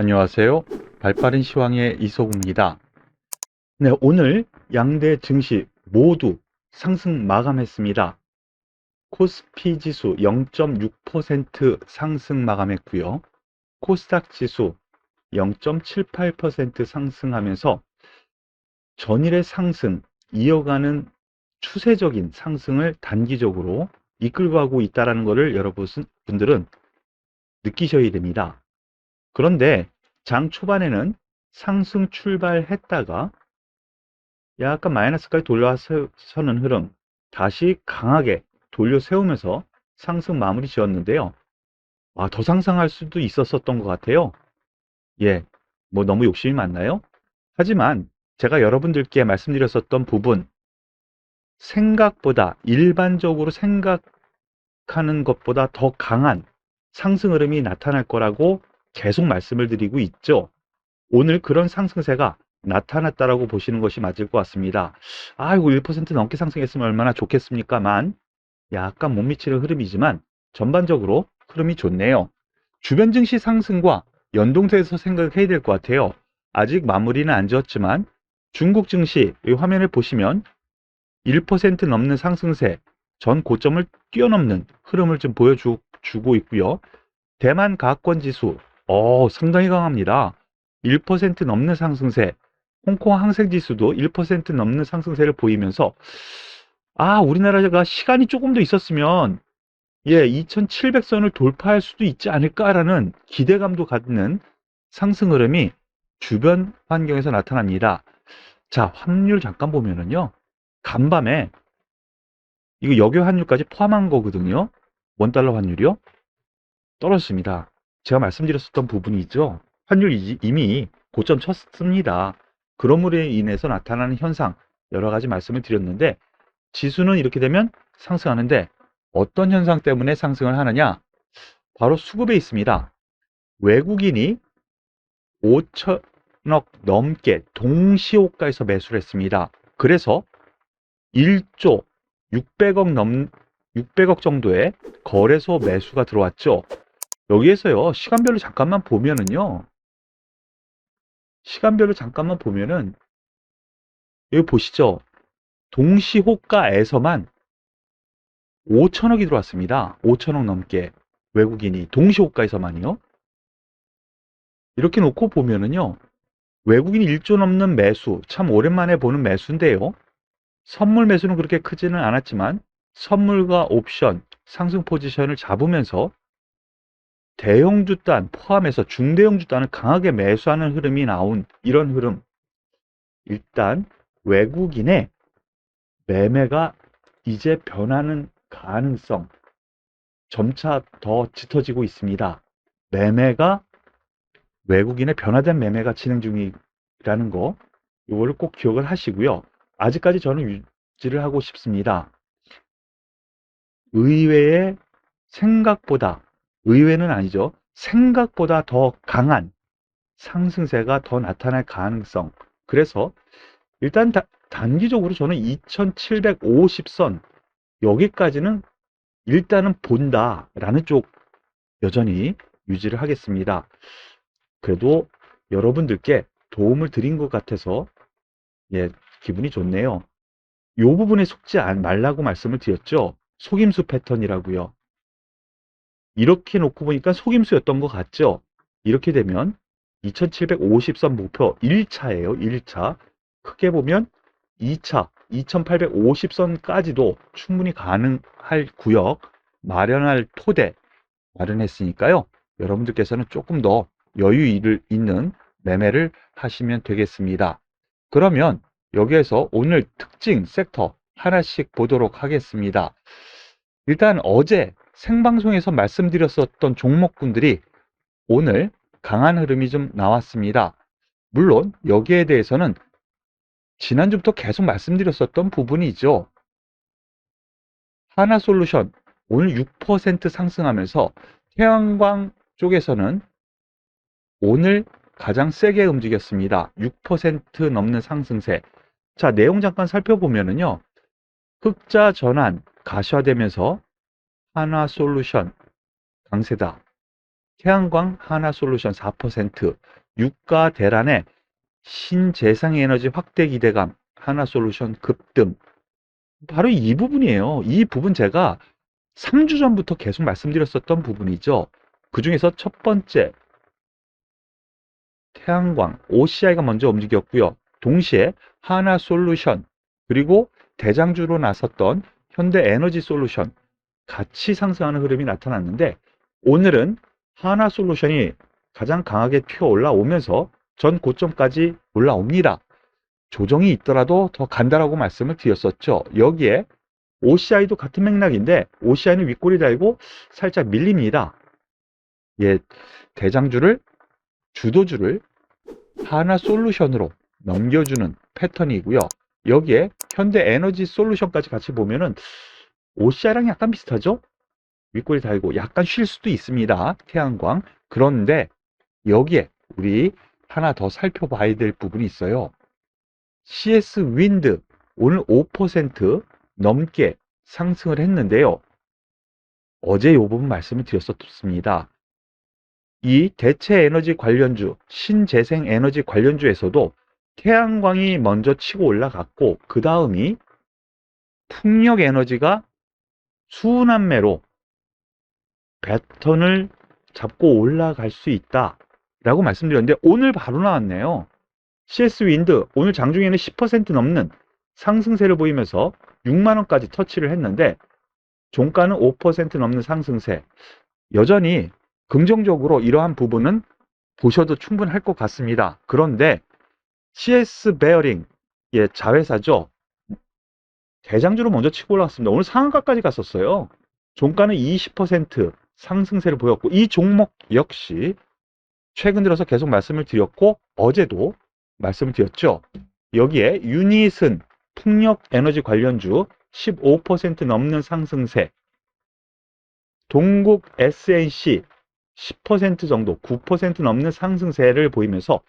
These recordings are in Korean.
안녕하세요. 발빠른 시황의 이소구입니다. 네, 오늘 양대 증시 모두 상승 마감했습니다. 코스피 지수 0.6% 상승 마감했고요. 코스닥 지수 0.78% 상승하면서 전일의 상승 이어가는 추세적인 상승을 단기적으로 이끌고 가고 있다는 것을 여러분들은 느끼셔야 됩니다. 그런데 장 초반에는 상승 출발했다가 약간 마이너스까지 돌려서는 흐름 다시 강하게 돌려 세우면서 상승 마무리 지었는데요. 아, 더 상승할 수도 있었었던 것 같아요. 예, 뭐 너무 욕심이 많나요? 하지만 제가 여러분들께 말씀드렸었던 부분 생각보다 일반적으로 생각하는 것보다 더 강한 상승 흐름이 나타날 거라고 계속 말씀을 드리고 있죠. 오늘 그런 상승세가 나타났다라고 보시는 것이 맞을 것 같습니다. 아이고 1% 넘게 상승했으면 얼마나 좋겠습니까만 약간 못 미치는 흐름이지만 전반적으로 흐름이 좋네요. 주변 증시 상승과 연동돼서 생각해야 될 것 같아요. 아직 마무리는 안 지었지만 중국 증시 이 화면을 보시면 1% 넘는 상승세 전 고점을 뛰어넘는 흐름을 좀 보여주고 있고요. 대만 가학권 지수 어, 상당히 강합니다. 1% 넘는 상승세, 홍콩 항생 지수도 1% 넘는 상승세를 보이면서 아, 우리나라가 시간이 조금 더 있었으면 예, 2700선을 돌파할 수도 있지 않을까라는 기대감도 갖는 상승 흐름이 주변 환경에서 나타납니다. 자, 환율 잠깐 보면은요. 간밤에 이거 역외 환율까지 포함한 거거든요. 원달러 환율이요. 떨어졌습니다. 제가 말씀드렸었던 부분이 죠. 환율이 이미 고점 쳤습니다. 그럼으로 인해서 나타나는 현상 여러 가지 말씀을 드렸는데 지수는 이렇게 되면 상승하는데 어떤 현상 때문에 상승을 하느냐? 바로 수급에 있습니다. 외국인이 5천억 넘게 동시호가에서 매수를 했습니다. 그래서 1조 600억 넘 600억 정도의 거래소 매수가 들어왔죠. 여기에서요, 시간별로 잠깐만 보면은요, 시간별로 잠깐만 보면은, 여기 보시죠. 동시호가에서만 5천억이 들어왔습니다. 5천억 넘게 외국인이 동시호가에서만요. 이렇게 놓고 보면은요, 외국인이 1조 넘는 매수, 참 오랜만에 보는 매수인데요. 선물 매수는 그렇게 크지는 않았지만, 선물과 옵션, 상승 포지션을 잡으면서 대형주단 포함해서 중대형주단을 강하게 매수하는 흐름이 나온 이런 흐름. 일단 외국인의 매매가 이제 변하는 가능성 점차 더 짙어지고 있습니다. 매매가 외국인의 변화된 매매가 진행 중이라는 거 이거를 꼭 기억을 하시고요. 아직까지 저는 유지를 하고 싶습니다. 의외의 생각보다 의외는 아니죠. 생각보다 더 강한 상승세가 더 나타날 가능성. 그래서 일단 다, 단기적으로 저는 2750선 여기까지는 일단은 본다라는 쪽 여전히 유지를 하겠습니다. 그래도 여러분들께 도움을 드린 것 같아서 예, 기분이 좋네요. 이 부분에 속지 말라고 말씀을 드렸죠. 속임수 패턴이라고요. 이렇게 놓고 보니까 속임수였던 것 같죠? 이렇게 되면 2750선 목표 1차예요. 1차. 크게 보면 2차 2850선까지도 충분히 가능할 구역 마련할 토대 마련했으니까요. 여러분들께서는 조금 더 여유 있는 매매를 하시면 되겠습니다. 그러면 여기에서 오늘 특징 섹터 하나씩 보도록 하겠습니다. 일단 어제 생방송에서 말씀드렸었던 종목군들이 오늘 강한 흐름이 좀 나왔습니다. 물론 여기에 대해서는 지난주부터 계속 말씀드렸었던 부분이죠. 하나솔루션 오늘 6% 상승하면서 태양광 쪽에서는 오늘 가장 세게 움직였습니다. 6% 넘는 상승세. 자, 내용 잠깐 살펴보면은요. 흑자 전환 가시화되면서 하나솔루션 강세다. 태양광 하나솔루션 4%, 유가 대란의 신재생에너지 확대 기대감 하나솔루션 급등. 바로 이 부분이에요. 이 부분 제가 3주 전부터 계속 말씀드렸었던 부분이죠. 그 중에서 첫 번째, 태양광, OCI가 먼저 움직였고요. 동시에 하나솔루션, 그리고 대장주로 나섰던 현대에너지솔루션 같이 상승하는 흐름이 나타났는데 오늘은 하나솔루션이 가장 강하게 튀어 올라오면서 전 고점까지 올라옵니다. 조정이 있더라도 더 간다라고 말씀을 드렸었죠. 여기에 OCI도 같은 맥락인데 OCI는 윗골이 달고 살짝 밀립니다. 예, 대장주를 주도주를 하나 솔루션으로 넘겨주는 패턴이고요. 여기에 현대 에너지 솔루션까지 같이 보면은 OCI랑 약간 비슷하죠? 윗골이 달고 약간 쉴 수도 있습니다. 태양광. 그런데 여기에 우리 하나 더 살펴봐야 될 부분이 있어요. CS 윈드 오늘 5% 넘게 상승을 했는데요. 어제 이 부분 말씀을 드렸었습니다. 이 대체 에너지 관련주, 신재생 에너지 관련주에서도 태양광이 먼저 치고 올라갔고 그 다음이 풍력 에너지가 수남매로 배턴을 잡고 올라갈 수 있다 라고 말씀드렸는데 오늘 바로 나왔네요. CS 윈드 오늘 장중에는 10% 넘는 상승세를 보이면서 6만원까지 터치를 했는데 종가는 5% 넘는 상승세 여전히 긍정적으로 이러한 부분은 보셔도 충분할 것 같습니다. 그런데 CS 베어링 예, 자회사죠. 대장주로 먼저 치고 올라왔습니다. 오늘 상한가까지 갔었어요. 종가는 20% 상승세를 보였고 이 종목 역시 최근 들어서 계속 말씀을 드렸고 어제도 말씀을 드렸죠. 여기에 유닛은 풍력 에너지 관련주 15% 넘는 상승세 동국 SNC 10% 정도 9% 넘는 상승세를 보이면서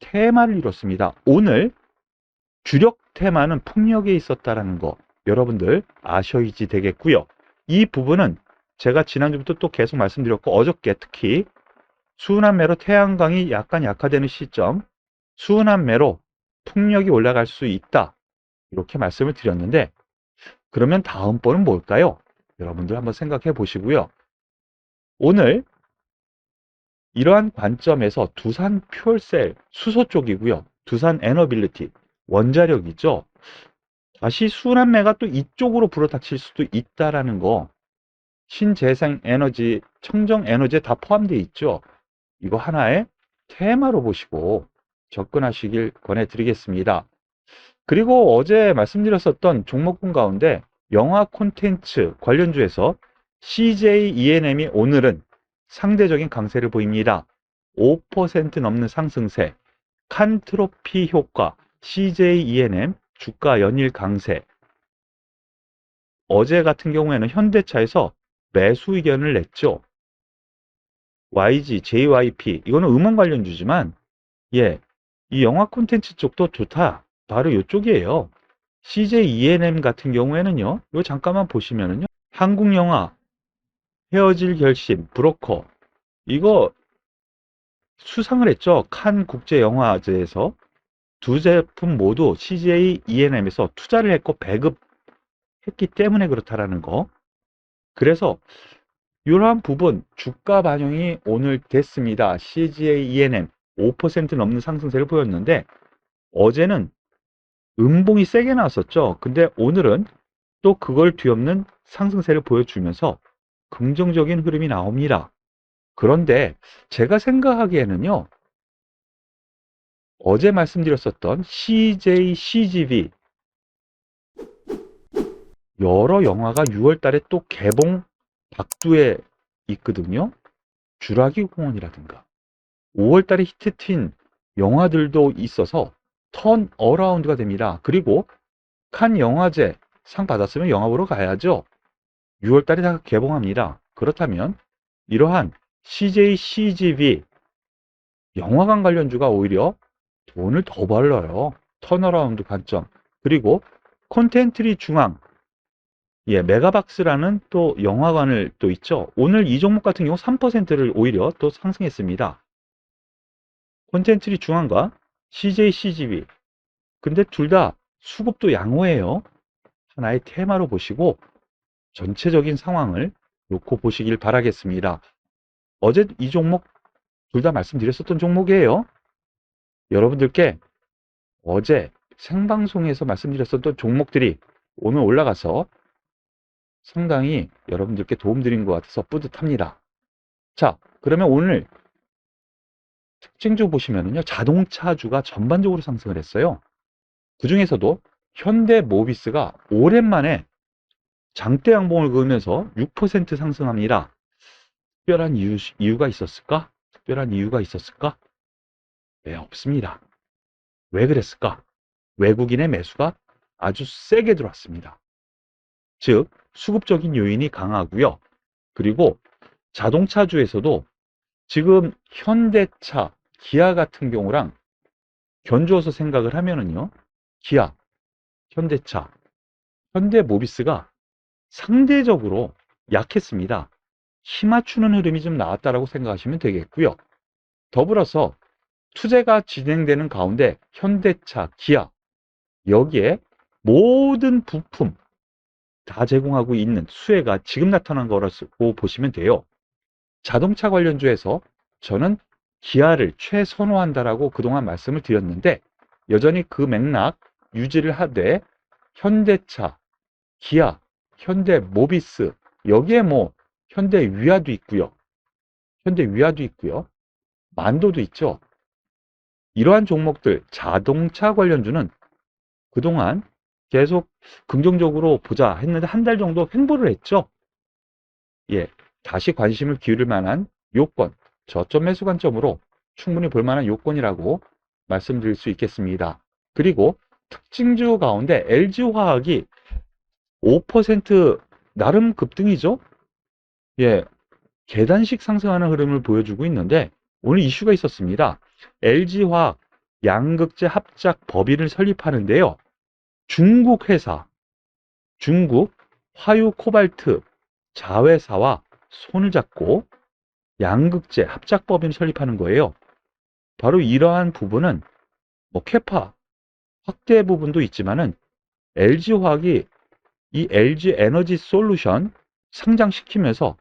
테마를 이뤘습니다. 오늘 주력 테마는 풍력에 있었다라는 거 여러분들 아셔야지 되겠고요. 이 부분은 제가 지난주부터 또 계속 말씀드렸고 어저께 특히 수은한매로 태양광이 약간 약화되는 시점 수은한매로 풍력이 올라갈 수 있다 이렇게 말씀을 드렸는데 그러면 다음번은 뭘까요? 여러분들 한번 생각해 보시고요. 오늘 이러한 관점에서 두산 퓨얼셀 수소 쪽이고요. 두산 에너빌리티 원자력이죠. 다시 순환매가 또 이쪽으로 불어닥칠 수도 있다라는 거 신재생 에너지, 청정 에너지에 다 포함되어 있죠. 이거 하나의 테마로 보시고 접근하시길 권해드리겠습니다. 그리고 어제 말씀드렸었던 종목군 가운데 영화 콘텐츠 관련주에서 CJ ENM이 오늘은 상대적인 강세를 보입니다. 5% 넘는 상승세, 칸트로피 효과, CJ ENM 주가 연일 강세. 어제 같은 경우에는 현대차에서 매수 의견을 냈죠. YG, JYP 이거는 음원 관련주지만 예, 이 영화 콘텐츠 쪽도 좋다. 바로 이쪽이에요. CJ ENM 같은 경우에는요. 이거 잠깐만 보시면은요. 한국 영화 헤어질 결심, 브로커 이거 수상을 했죠. 칸 국제 영화제에서 두 제품 모두 CJ ENM에서 투자를 했고 배급했기 때문에 그렇다라는 거. 그래서 이러한 부분 주가 반영이 오늘 됐습니다. CJ ENM 5% 넘는 상승세를 보였는데 어제는 음봉이 세게 나왔었죠. 근데 오늘은 또 그걸 뒤엎는 상승세를 보여주면서 긍정적인 흐름이 나옵니다. 그런데 제가 생각하기에는요. 어제 말씀드렸었던 CJ, CGV 여러 영화가 6월 달에 또 개봉 박두에 있거든요. 주라기 공원이라든가 5월 달에 히트튄 영화들도 있어서 턴 어라운드가 됩니다. 그리고 칸 영화제 상 받았으면 영화 보러 가야죠. 6월 달에 다 개봉합니다. 그렇다면 이러한 CJ, CGV 영화관 관련주가 오히려 돈을 더 벌러요. 턴어라운드 관점. 그리고 콘텐트리 중앙 예, 메가박스라는 또 영화관을 또 있죠. 오늘 이 종목 같은 경우 3%를 오히려 또 상승했습니다. 콘텐츠리 중앙과 CJ CGV. 근데 둘 다 수급도 양호해요. 하나의 테마로 보시고 전체적인 상황을 놓고 보시길 바라겠습니다. 어제 이 종목 둘 다 말씀드렸었던 종목이에요. 여러분들께 어제 생방송에서 말씀드렸었던 종목들이 오늘 올라가서 상당히 여러분들께 도움드린 것 같아서 뿌듯합니다. 자, 그러면 오늘 특징주 보시면은요, 자동차주가 전반적으로 상승을 했어요. 그 중에서도 현대 모비스가 오랜만에 장대 양봉을 그으면서 6% 상승합니다. 특별한 이유, 이유가 있었을까? 특별한 이유가 있었을까? 네, 없습니다. 왜 그랬을까? 외국인의 매수가 아주 세게 들어왔습니다. 즉, 수급적인 요인이 강하고요. 그리고 자동차주에서도 지금 현대차, 기아 같은 경우랑 견주어서 생각을 하면은요. 기아, 현대차, 현대모비스가 상대적으로 약했습니다. 힘맞추는 흐름이 좀 나왔다라고 생각하시면 되겠고요. 더불어서 투자가 진행되는 가운데 현대차, 기아 여기에 모든 부품 다 제공하고 있는 수혜가 지금 나타난 거라고 보시면 돼요. 자동차 관련주에서 저는 기아를 최선호한다라고 그동안 말씀을 드렸는데 여전히 그 맥락 유지를 하되 현대차, 기아, 현대 모비스 여기에 뭐 현대 위아도 있고요. 현대 위아도 있고요. 만도도 있죠. 이러한 종목들 자동차 관련주는 그동안 계속 긍정적으로 보자 했는데 한 달 정도 횡보를 했죠. 예, 다시 관심을 기울일 만한 요건, 저점 매수 관점으로 충분히 볼 만한 요건이라고 말씀드릴 수 있겠습니다. 그리고 특징주 가운데 LG화학이 5% 나름 급등이죠. 예, 계단식 상승하는 흐름을 보여주고 있는데 오늘 이슈가 있었습니다. LG화학 양극재 합작 법인을 설립하는데요. 중국 회사, 중국 화유 코발트 자회사와 손을 잡고 양극재 합작 법인을 설립하는 거예요. 바로 이러한 부분은 뭐 캐파 확대 부분도 있지만은 LG화학이 이 LG 에너지 솔루션 상장시키면서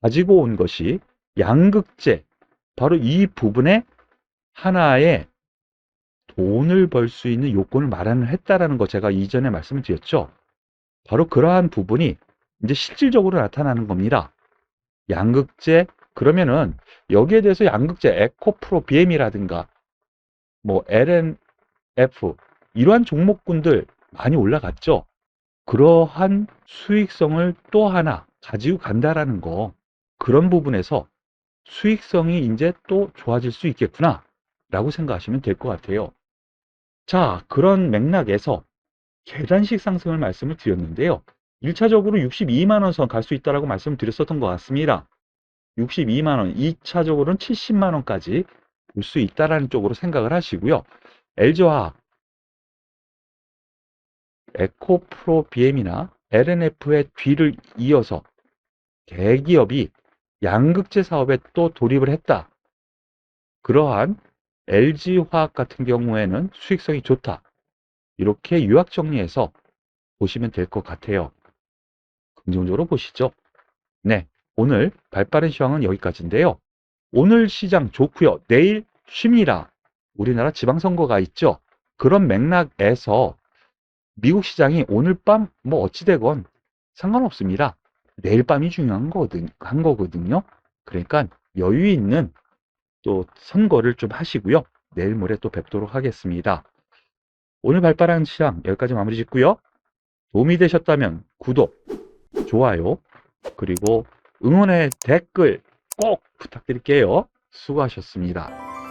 가지고 온 것이 양극재 바로 이 부분에 하나의 돈을 벌 수 있는 요건을 마련을 했다라는 거 제가 이전에 말씀을 드렸죠. 바로 그러한 부분이 이제 실질적으로 나타나는 겁니다. 양극재 그러면은 여기에 대해서 양극재 에코프로 BM이라든가 뭐 LNF 이러한 종목군들 많이 올라갔죠. 그러한 수익성을 또 하나 가지고 간다라는 거 그런 부분에서 수익성이 이제 또 좋아질 수 있겠구나 라고 생각하시면 될 것 같아요. 자, 그런 맥락에서 계단식 상승을 말씀을 드렸는데요. 1차적으로 62만원 선 갈 수 있다라고 말씀을 드렸었던 것 같습니다. 62만원, 2차적으로는 70만원까지 볼 수 있다라는 쪽으로 생각을 하시고요. LG화학, 에코프로 BM이나 LNF의 뒤를 이어서 대기업이 양극재 사업에 또 돌입을 했다. 그러한 LG화학 같은 경우에는 수익성이 좋다. 이렇게 유학 정리해서 보시면 될 것 같아요. 긍정적으로 보시죠. 네, 오늘 발빠른 시황은 여기까지인데요. 오늘 시장 좋고요. 내일 쉽니다. 우리나라 지방선거가 있죠. 그런 맥락에서 미국 시장이 오늘 밤 뭐 어찌되건 상관없습니다. 내일 밤이 중요한 거거든, 한 거거든요. 그러니까 여유 있는 또 선거를 좀 하시고요. 내일 모레 또 뵙도록 하겠습니다. 오늘 발빠른 시장 여기까지 마무리 짓고요. 도움이 되셨다면 구독, 좋아요, 그리고 응원의 댓글 꼭 부탁드릴게요. 수고하셨습니다.